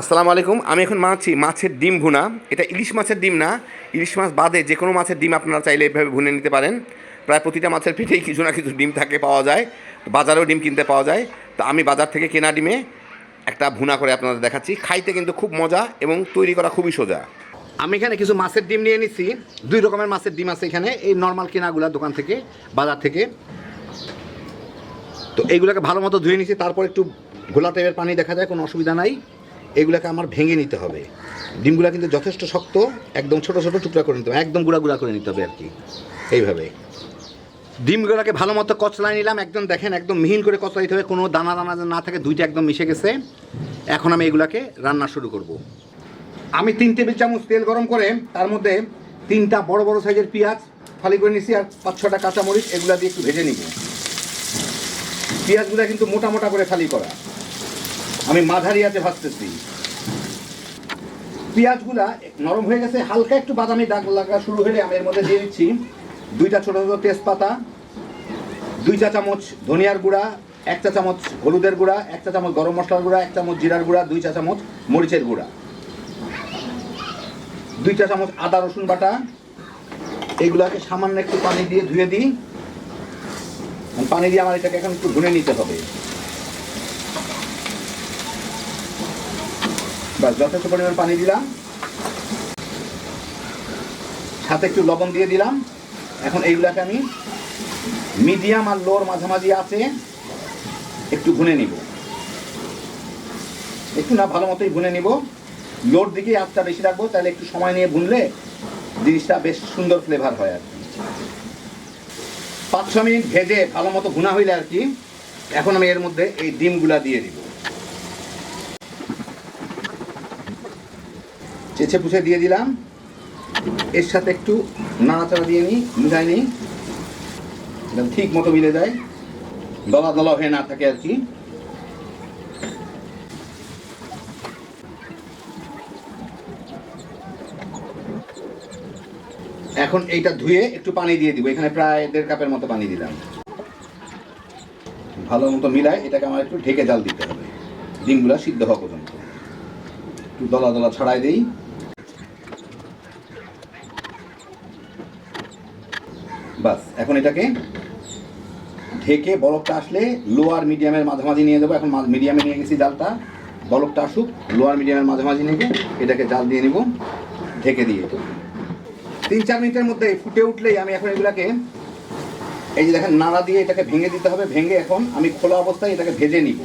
আসসালামু আলাইকুম, আমি এখন মাছি, মাছের ডিম ভুনা। এটা ইলিশ মাছের ডিম না, ইলিশ মাছ বাদে যে কোনো মাছের ডিম আপনারা চাইলে এভাবে ভুনে নিতে পারেন। প্রায় প্রতিটা মাছের পেটেই কিছু না কিছু ডিম থাকে, পাওয়া যায়। বাজারেও ডিম কিনতে পাওয়া যায়। তো আমি বাজার থেকে কেনা ডিমে একটা ভুনা করে আপনাদের দেখাচ্ছি। খাইতে কিন্তু খুব মজা এবং তৈরি করা খুবই সোজা। আমি এখানে কিছু মাছের ডিম নিয়ে নিচ্ছি দুই রকমের মাছের ডিম আছে এখানে। এই নর্মাল কেনাগুলা দোকান থেকে, বাজার থেকে। তো এইগুলোকে ভালো মতো ধুয়ে নিচ্ছি তারপর একটু ঘোলা টাইপের পানি দেখা যায়, কোনো অসুবিধা নাই। এগুলোকে আমার ভেঙে নিতে হবে। ডিমগুলো কিন্তু যথেষ্ট শক্ত, একদম ছোট ছোট টুকরা করে নিতে হবে, একদম গুঁড়া গুঁড়া করে নিতে হবে আর কি, এইভাবে। ডিমগুলোকে ভালো মতো কচলাই নিলাম, একদম দেখেন, একদম মিহিন করে কচলা দিতে হবে, কোনো দানা দানা না থাকে, দুইটা একদম মিশে গেছে। এখন আমি এগুলাকে রান্না শুরু করব। আমি তিন টেবিল চামচ তেল গরম করে, তার মধ্যে তিনটা বড় বড় সাইজের পেঁয়াজ ফালি করে নিছি, আর পাঁচ, ছটা কাঁচামরিচ, এগুলা দিয়ে একটু ভেজে নিব। পেঁয়াজগুলো কিন্তু মোটা মোটা করে ফালি করা। আমি মাঝারি আছে ভাজতেছি পেঁয়াজগুলা নরম হয়ে গেছে, হালকা একটু বাদামি দাগ লাগা শুরু হলে আমি এর মধ্যে দিয়ে দিচ্ছি দুইটা ছোটো ছোটো তেজপাতা, দুই চা চামচ ধনিয়ার গুঁড়া, এক চা চামচ হলুদের গুঁড়া, এক চা চামচ গরম মশলার গুঁড়া, এক চামচ জিরার গুঁড়া, দুই চা চামচ মরিচের গুঁড়া। দুই চা চামচ আদা, রসুন বাটা। এইগুলাকে সামান্য একটু পানি দিয়ে ধুয়ে দিই। পানি দিয়ে আমার এটাকে এখন একটু ভুনে নিতে হবে। বাস, যথেষ্ট পরিমাণ পানি দিলাম। সাথে একটু লবণ দিয়ে দিলাম। এখন এইগুলাকে আমি মিডিয়াম আর লোর মাঝামাঝি আছে, একটু ভুনে নিব। একটু না, ভালো মতোই ভুনে নিব। লোর দিকে আঁচটা বেশি রাখব, তাহলে একটু সময় নিয়ে ভুনলে জিনিসটা বেশ সুন্দর ফ্লেভার হয় আর কি। পাঁচ, ছ মিনিট ভেজে ভালো মতো ভুনা হইলে আর কি, এখন আমি এর মধ্যে এই ডিমগুলা দিয়ে দিব। চেঁচে পুছে দিয়ে দিলাম। এর সাথে একটু নাড়াচাড়া দিয়ে নিই মিলাই নিই। ঠিক মতো মিলে যায়। দলা দলা হয়ে না থাকে আর কি। এখন এইটা ধুয়ে একটু পানি দিয়ে দিব। এখানে প্রায় দেড় কাপের মতো পানি দিলাম। ভালো মতো মিলায়, এটাকে আমার একটু ঢেকে জাল দিতে হবে। ডিমগুলা সিদ্ধ হওয়া পর্যন্ত। একটু দলা দলা ছড়াই দিই। বাস, এখন এটাকে ঢেকে বলকটা আসলে লোয়ার মিডিয়ামের মাঝামাঝি নিয়ে দেবো এখন মিডিয়ামে নিয়ে গেছি জালটা। বলকটা আসুক লোয়ার মিডিয়ামের মাঝামাঝি নিয়ে এটাকে জাল দিয়ে নিব, ঢেকে দিয়ে। তিন চার মিনিটের মধ্যে ফুটে উঠলেই আমি এখন এগুলাকে, এই যে দেখেন, নাড়া দিয়ে এটাকে ভেঙে দিতে হবে। ভেঙে এখন আমি খোলা অবস্থায় এটাকে ভেজে নিব।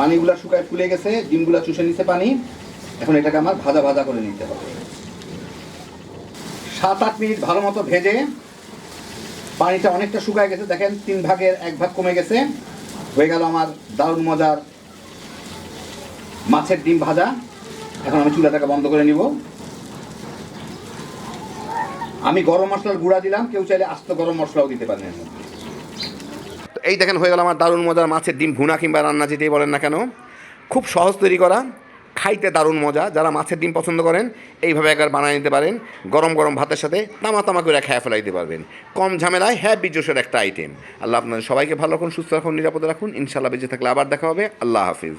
পানিগুলা শুকায় ফুলে গেছে, ডিমগুলা চুষে নিছে পানি, এখন এটাকে আমার ভাজা ভাজা করে নিতে হবে। সাত আট মিনিট ভালো মতো ভেজে পানিটা অনেকটা শুকায় গেছে। দেখেন, তিন ভাগের এক ভাগ কমে গেছে। হয়ে গেল আমার দারুণ মজার মাছের ডিম ভাজা। এখন আমি চুলাটাকে বন্ধ করে নিব। আমি গরম মশলার গুঁড়া দিলাম, কেউ চাইলে আস্ত গরম মশলাও দিতে পারেন এই দেখেন, হয়ে গেল আমার দারুণ মজার মাছের ডিম, ভুনা কিংবা রান্না যেতেই বলেন না কেন। খুব সহজ তৈরি করা। খাইতে দারুণ মজা। যারা মাছের ডিম পছন্দ করেন, এইভাবে একবার বানিয়ে নিতে পারেন। গরম গরম ভাতের সাথে তামা তামা করে খেয়ে ফেলাইতে পারবেন। কম ঝামেলায় হ্যাঁ বিজোসের একটা আইটেম আল্লাহ আপনাদের সবাইকে ভালো রাখুন, সুস্থ রাখুন, নিরাপদে রাখুন। ইনশাল্লাহ বেঁচে থাকলে আবার দেখা হবে। আল্লাহ হাফিজ।